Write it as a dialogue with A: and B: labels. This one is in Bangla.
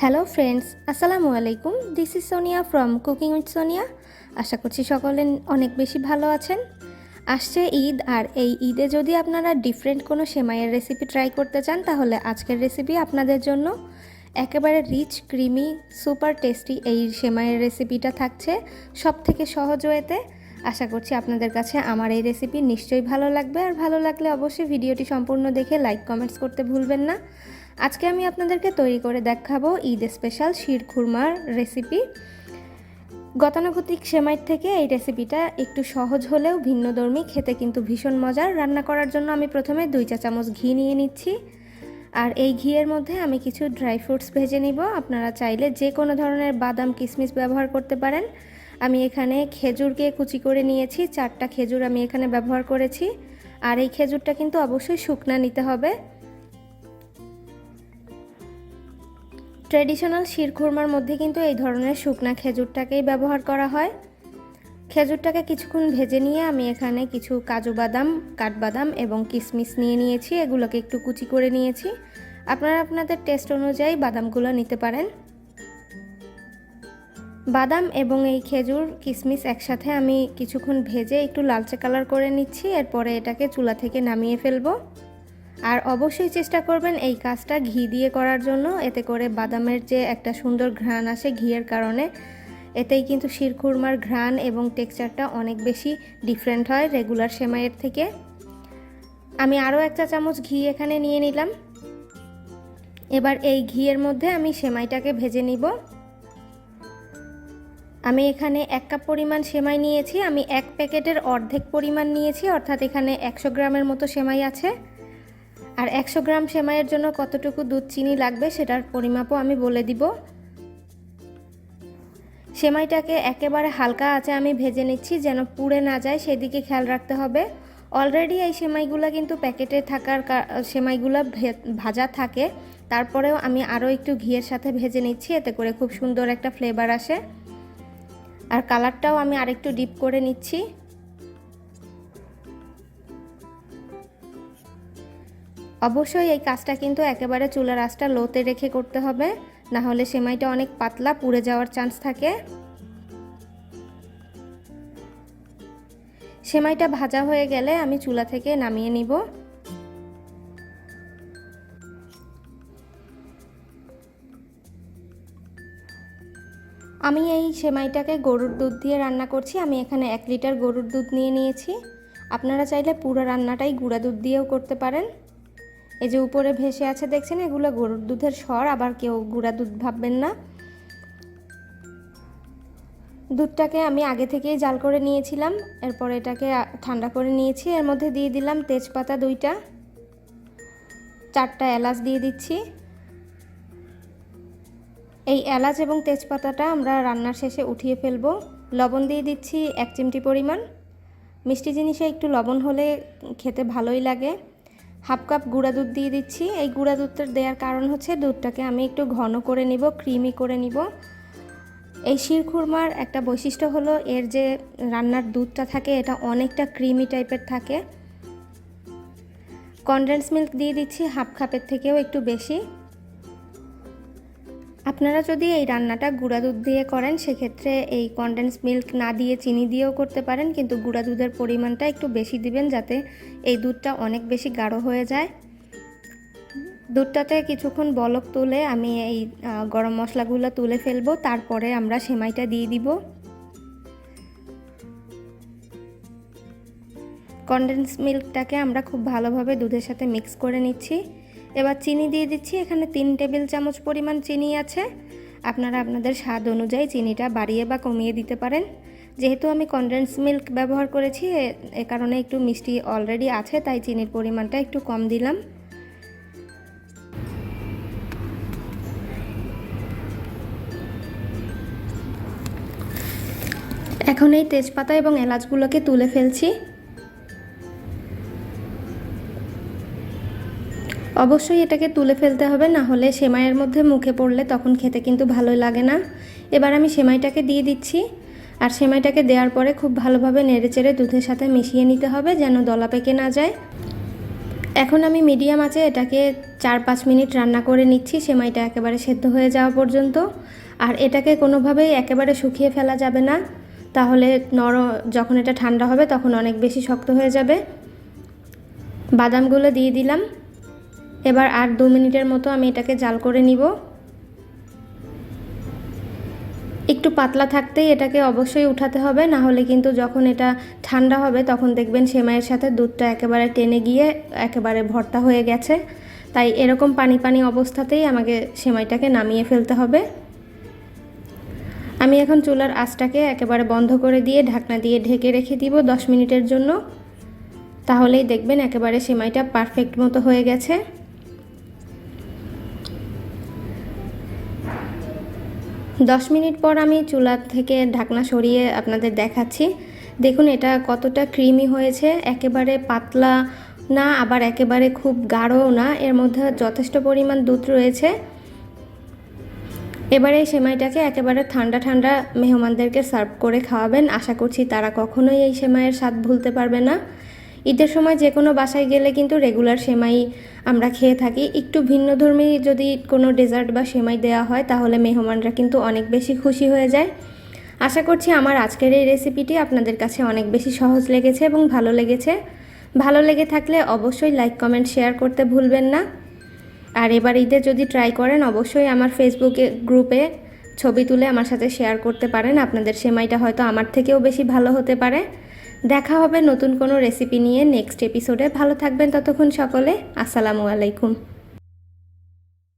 A: হ্যালো ফ্রেন্ডস আসসালামু আলাইকুম this is Sonia from cooking with Sonia আশা করছি সকলে অনেক বেশি ভালো আছেন। আসছে ঈদ, আর এই ঈদে যদি আপনারা ডিফারেন্ট কোনো সেমাইয়ের রেসিপি ট্রাই করতে চান, তাহলে আজকের রেসিপি আপনাদের জন্য একেবারে রিচ ক্রিমি সুপার টেস্টি এই সেমাইয়ের রেসিপিটা থাকছে সব থেকে সহজ ওয়েতে। আশা করছি আপনাদের কাছে আমার এই রেসিপি নিশ্চয়ই ভালো লাগবে, আর ভালো লাগলে অবশ্যই ভিডিওটি সম্পূর্ণ দেখে লাইক কমেন্টস করতে ভুলবেন না। আজকে আমি আপনাদেরকে তৈরি করে দেখাবো ঈদ স্পেশাল শির খুরমার রেসিপি গতানুগতিক সেমাইয়ের থেকে এই রেসিপিটা একটু সহজ হলেও ভিন্নধর্মী, খেতে কিন্তু ভীষণ মজার। রান্না করার জন্য আমি প্রথমে দুই চা চামচ ঘি নিয়ে নিচ্ছি। আর এই ঘিয়ের মধ্যে আমি কিছু ড্রাই ফ্রুটস ভেজে নিব। আপনারা চাইলে যে কোনো ধরনের বাদাম কিশমিশ ব্যবহার করতে পারেন। আমি এখানে খেজুরকে কুচি করে নিয়েছি। চারটা খেজুর আমি এখানে ব্যবহার করেছি। আর এই খেজুরটা কিন্তু অবশ্যই শুকনা নিতে হবে। ট্র্যাডিশনাল শিরখুরমার মধ্যে কিন্তু এই ধরনের শুকনা খেজুরটাকেই ব্যবহার করা হয়। খেজুরটাকে কিছুক্ষণ ভেজে নিয়ে আমি এখানে কিছু কাজু বাদাম, কাঠবাদাম এবং কিশমিশ নিয়ে নিয়েছি, এগুলোকে একটু কুচি করে নিয়েছি। আপনারা আপনাদের টেস্ট অনুযায়ী বাদামগুলো নিতে পারেন। বাদাম এবং এই খেজুর কিশমিশ একসাথে আমি কিছুক্ষণ ভেজে একটু লালচে কালার করে নিচ্ছি, এরপরে এটাকে চুলা থেকে নামিয়ে ফেলব। আর অবশ্যই চেষ্টা করবেন এই কাজটা ঘি দিয়ে করার জন্য। এতে করে বাদামের যে একটা সুন্দর ঘ্রাণ আসে ঘিয়ের কারণে, এতেই কিন্তু শিরখুরমার ঘ্রাণ এবং টেক্সচারটা অনেক বেশি ডিফারেন্ট হয় রেগুলার সেমাইয়ের থেকে। আমি আরও একটা চামচ ঘি এখানে নিয়ে নিলাম। এবার এই ঘিয়ের মধ্যে আমি সেমাইটাকে ভেজে নিব। আমি এখানে এক কাপ পরিমাণ সেমাই নিয়েছি। আমি এক প্যাকেটের অর্ধেক পরিমাণ নিয়েছি, অর্থাৎ এখানে একশো গ্রামের মতো সেমাই আছে। আর একশো গ্রাম সেমাইয়ের জন্য কতটুকু দুধ চিনি লাগবে সেটার পরিমাপও আমি বলে দিব। সেমাইটাকে একেবারে হালকা আছে আমি ভেজে নিচ্ছি যেন পুড়ে না যায়, সেদিকে খেয়াল রাখতে হবে। অলরেডি এই সেমাইগুলো কিন্তু প্যাকেটে থাকার সেমাইগুলো ভাজা থাকে। তারপরেও আমি আরও একটু ঘিয়ের সাথে ভেজে নিচ্ছি, এতে করে খুব সুন্দর একটা ফ্লেভার আসে। আর কালারটাও আমি আরেকটু ডিপ করে নিচ্ছি। অবশ্যই এই কাজটা কিন্তু একেবারে চুলার আঁচটা লোতে রেখে করতে হবে, না হলে সেমাইটা অনেক পাতলা পুড়ে যাওয়ার চান্স থাকে। সেমাইটা ভাজা হয়ে গেলে আমি চুলা থেকে নামিয়ে নিব। আমি এই সেমাইটাকে গরুর দুধ দিয়ে রান্না করছি, আমি এখানে এক লিটার গরুর দুধ নিয়ে নিয়েছি। আপনারা চাইলে পুরো রান্নাটাই গুঁড়া দুধ দিয়েও করতে পারেন। এই যে উপরে ভেসে আছে, দেখছেন? এগুলো গরুর দুধের স্বর, আবার কেউ গুঁড়া দুধ ভাববেন না। দুধটাকে আমি আগে থেকেই জাল করে নিয়েছিলাম, এরপর এটাকে ঠান্ডা করে নিয়েছি। এর মধ্যে দিয়ে দিলাম তেজপাতা দুইটা, চারটা এলাচ দিয়ে দিচ্ছি। এই এলাচ এবং তেজপাতাটা আমরা রান্নার শেষে উঠিয়ে ফেলব। লবণ দিয়ে দিচ্ছি এক চিমটি পরিমাণ। মিষ্টি জিনিসে একটু লবণ হলে খেতে ভালোই লাগে। হাফ কাপ গুঁড়া দুধ দিয়ে দিচ্ছি। এই গুঁড়া দুধটা দেওয়ার কারণ হচ্ছে দুধটাকে আমি একটু ঘন করে নিব, ক্রিমি করে নিব। এই শিরখুরমার একটা বৈশিষ্ট্য হলো এর যে রান্নার দুধটা থাকে, এটা অনেকটা ক্রিমি টাইপের থাকে। কনডেন্স মিল্ক দিয়ে দিচ্ছি হাফ কাপের থেকেও একটু বেশি। আপনারা যদি এই রান্নাটা গুঁড়া দুধ দিয়ে করেন, সেক্ষেত্রে এই কনডেন্স মিল্ক না দিয়ে চিনি দিয়েও করতে পারেন, কিন্তু গুঁড়া দুধের পরিমাণটা একটু বেশি দিবেন যাতে এই দুধটা অনেক বেশি গাঢ় হয়ে যায়। দুধটাতে কিছুক্ষণ বলক তুলে আমি এই গরম মশলাগুলো তুলে ফেলব, তারপরে আমরা সেমাইটা দিয়ে দিব। কনডেন্স মিল্কটাকে আমরা খুব ভালোভাবে দুধের সাথে মিক্স করে নিচ্ছি। এবার চিনি দিয়ে দিচ্ছি, এখানে তিন টেবিল চামচ পরিমাণ চিনি আছে। আপনারা আপনাদের স্বাদ অনুযায়ী চিনিটা বাড়িয়ে বা কমিয়ে দিতে পারেন। যেহেতু আমি কনডেন্স মিল্ক ব্যবহার করেছি, এ কারণে একটু মিষ্টি অলরেডি আছে, তাই চিনির পরিমাণটা একটু কম দিলাম। এখন এই তেজপাতা এবং এলাচগুলোকে তুলে ফেলছি। অবশ্যই এটাকে তুলে ফেলতে হবে, না হলে সেমাইয়ের মধ্যে মুখে পড়লে তখন খেতে কিন্তু ভালোই লাগে না। এবার আমি সেমাইটাকে দিয়ে দিচ্ছি। আর সেমাইটাকে দেওয়ার পরে খুব ভালোভাবে নেড়েচেড়ে দুধের সাথে মিশিয়ে নিতে হবে যেন দলা পেকে না যায়। এখন আমি মিডিয়াম আছে এটাকে চার পাঁচ মিনিট রান্না করে নিচ্ছি, সেমাইটা একেবারে সেদ্ধ হয়ে যাওয়া পর্যন্ত। আর এটাকে কোনোভাবেই একেবারে শুকিয়ে ফেলা যাবে না। তাহলে নর, যখন এটা ঠান্ডা হবে তখন অনেক বেশি শক্ত হয়ে যাবে। বাদামগুলো দিয়ে দিলাম। এবার আর দু মিনিটের মতো আমি এটাকে জাল করে নিব। একটু পাতলা থাকতেই এটাকে অবশ্যই উঠাতে হবে, না হলে কিন্তু যখন এটা ঠান্ডা হবে তখন দেখবেন সেমাইয়ের সাথে দুধটা একেবারে টেনে গিয়ে একেবারে ভর্তা হয়ে গেছে। তাই এরকম পানি পানি অবস্থাতেই আমাকে সেমাইটাকে নামিয়ে ফেলতে হবে। আমি এখন চুলার আঁচটাকে একেবারে বন্ধ করে দিয়ে ঢাকনা দিয়ে ঢেকে রেখে দিব দশ মিনিটের জন্য। তাহলেই দেখবেন একেবারে সেমাইটা পারফেক্ট মতো হয়ে গেছে। দশ মিনিট পর আমি চুলা থেকে ঢাকনা সরিয়ে আপনাদের দেখাচ্ছি। দেখুন এটা কতটা ক্রিমি হয়েছে, একেবারে পাতলা না, আবার একেবারে খুব গাঢ়ও না। এর মধ্যে যথেষ্ট পরিমাণ দুধ রয়েছে। এবারে এই সেমাইটাকে একেবারে ঠান্ডা ঠান্ডা মেহমানদেরকে সার্ভ করে খাওয়াবেন। আশা করছি তারা কখনোই এই সেমাইয়ের স্বাদ ভুলতে পারবে না। ঈদের সময় যে কোনো বাসায় গেলে কিন্তু রেগুলার সেমাই আমরা খেয়ে থাকি। একটু ভিন্নধর্মী যদি কোনো ডেজার্ট বা সেমাই দেওয়া হয়, তাহলে মেহমানরা কিন্তু অনেক বেশি খুশি হয়ে যায়। আশা করছি আমার আজকের এই রেসিপিটি আপনাদের কাছে অনেক বেশি সহজ লেগেছে এবং ভালো লেগেছে। ভালো লেগে থাকলে অবশ্যই লাইক কমেন্ট শেয়ার করতে ভুলবেন না। আর এবার ঈদে যদি ট্রাই করেন, অবশ্যই আমার ফেসবুকে গ্রুপে ছবি তুলে আমার সাথে শেয়ার করতে পারেন। আপনাদের সেমাইটা হয়তো আমার থেকেও বেশি ভালো হতে পারে। দেখা হবে নতুন কোনো রেসিপি নিয়ে নেক্সট এপিসোডে ভালো থাকবেন ততক্ষণ সকলে। আসসালামু আলাইকুম।